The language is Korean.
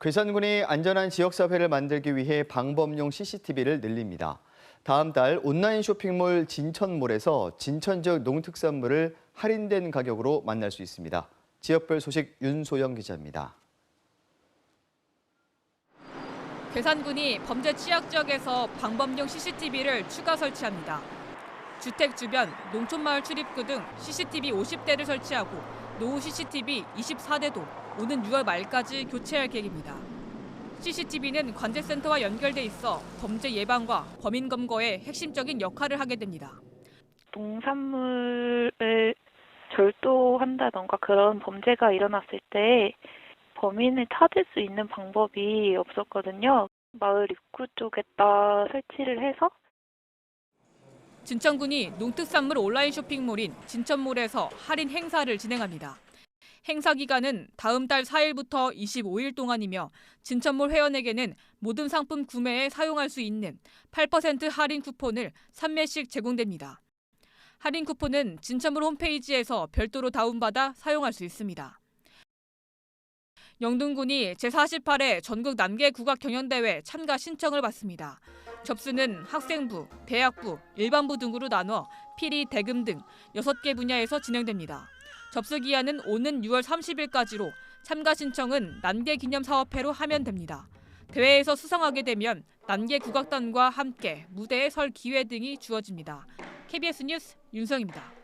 괴산군이 안전한 지역사회를 만들기 위해 방범용 CCTV를 늘립니다. 다음 달 온라인 쇼핑몰 진천몰에서 진천 지역 농특산물을 할인된 가격으로 만날 수 있습니다. 지역별 소식 윤소영 기자입니다. 괴산군이 범죄 취약 지역에서 방범용 CCTV를 추가 설치합니다. 주택 주변, 농촌마을 출입구 등 CCTV 50대를 설치하고 노후 CCTV 24대도 오는 6월 말까지 교체할 계획입니다. CCTV는 관제센터와 연결돼 있어 범죄 예방과 범인 검거에 핵심적인 역할을 하게 됩니다. 농산물을 절도한다던가 그런 범죄가 일어났을 때 범인을 찾을 수 있는 방법이 없었거든요. 마을 입구 쪽에다 설치를 해서 진천군이 농특산물 온라인 쇼핑몰인 진천몰에서 할인 행사를 진행합니다. 행사 기간은 다음 달 4일부터 25일 동안이며 진천몰 회원에게는 모든 상품 구매에 사용할 수 있는 8% 할인 쿠폰을 3매씩 제공됩니다. 할인 쿠폰은 진천몰 홈페이지에서 별도로 다운받아 사용할 수 있습니다. 영등군이 제48회 전국 남계 국악 경연대회 참가 신청을 받습니다. 접수는 학생부, 대학부, 일반부 등으로 나눠 피리, 대금 등 6개 분야에서 진행됩니다. 접수 기한은 오는 6월 30일까지로 참가 신청은 난계 기념 사업회로 하면 됩니다. 대회에서 수상하게 되면 난계 국악단과 함께 무대에 설 기회 등이 주어집니다. KBS 뉴스 윤성입니다.